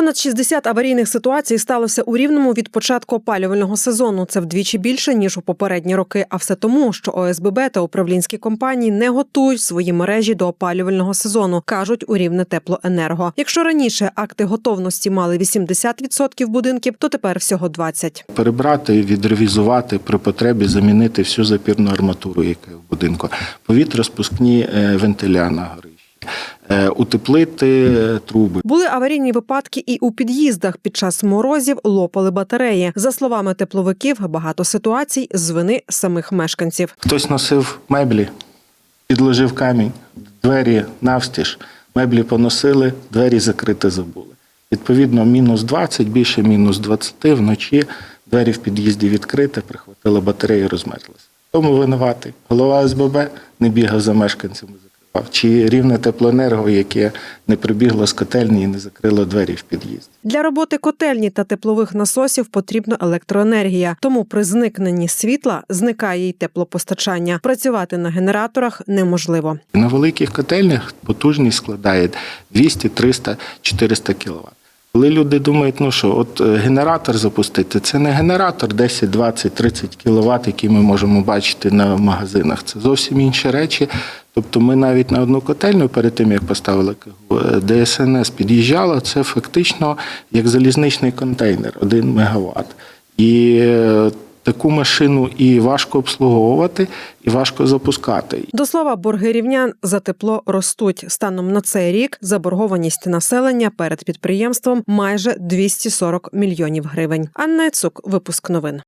Понад 60 аварійних ситуацій сталося у рівному від початку опалювального сезону. Це вдвічі більше ніж у попередні роки. А все тому, що ОСББ та управлінські компанії не готують свої мережі до опалювального сезону, кажуть у рівне теплоенерго. Якщо раніше акти готовності мали 80% будинків, то тепер всього 20%. перебрати, відревізувати при потребі, замінити всю запірну арматуру, яка в будинку, повітроспускні е, вентиля на горищі, е, утеплити е, труби. Були аварійні випадки і у під'їздах. Під час морозів лопали батареї. За словами тепловиків, багато ситуацій з вини самих мешканців. Хтось носив меблі, підложив камінь, двері навстіж, меблі поносили, двері закрити забули. Відповідно, мінус 20, більше мінус 20 вночі, двері в під'їзді відкриті, прихватила батарею, розмерзлися. Тому винуватий. Голова СББ не бігав за мешканцями. Чи рівне теплоенерго, яке не прибігло з котельні і не закрило двері в під'їзд Для роботи котельні та теплових насосів потрібна електроенергія. Тому при зникненні світла зникає й теплопостачання. Працювати на генераторах неможливо. На великих котельнях потужність складає 200, 300, 400 кВт. Коли люди думають, ну що, от е, генератор запустити, це не генератор 10, 20, 30 кВт, який ми можемо бачити на магазинах. Це зовсім інші речі. Тобто ми навіть на одну котельню перед тим, як поставили е, ДСНС під'їжджало, це фактично як залізничний контейнер, 1 МВт. І е, таку машину і важко обслуговувати, і важко запускати. До слова, борги рівнян за тепло ростуть. Станом на цей рік заборгованість населення перед підприємством майже 240 мільйонів гривень. Анна Цук, випуск новин.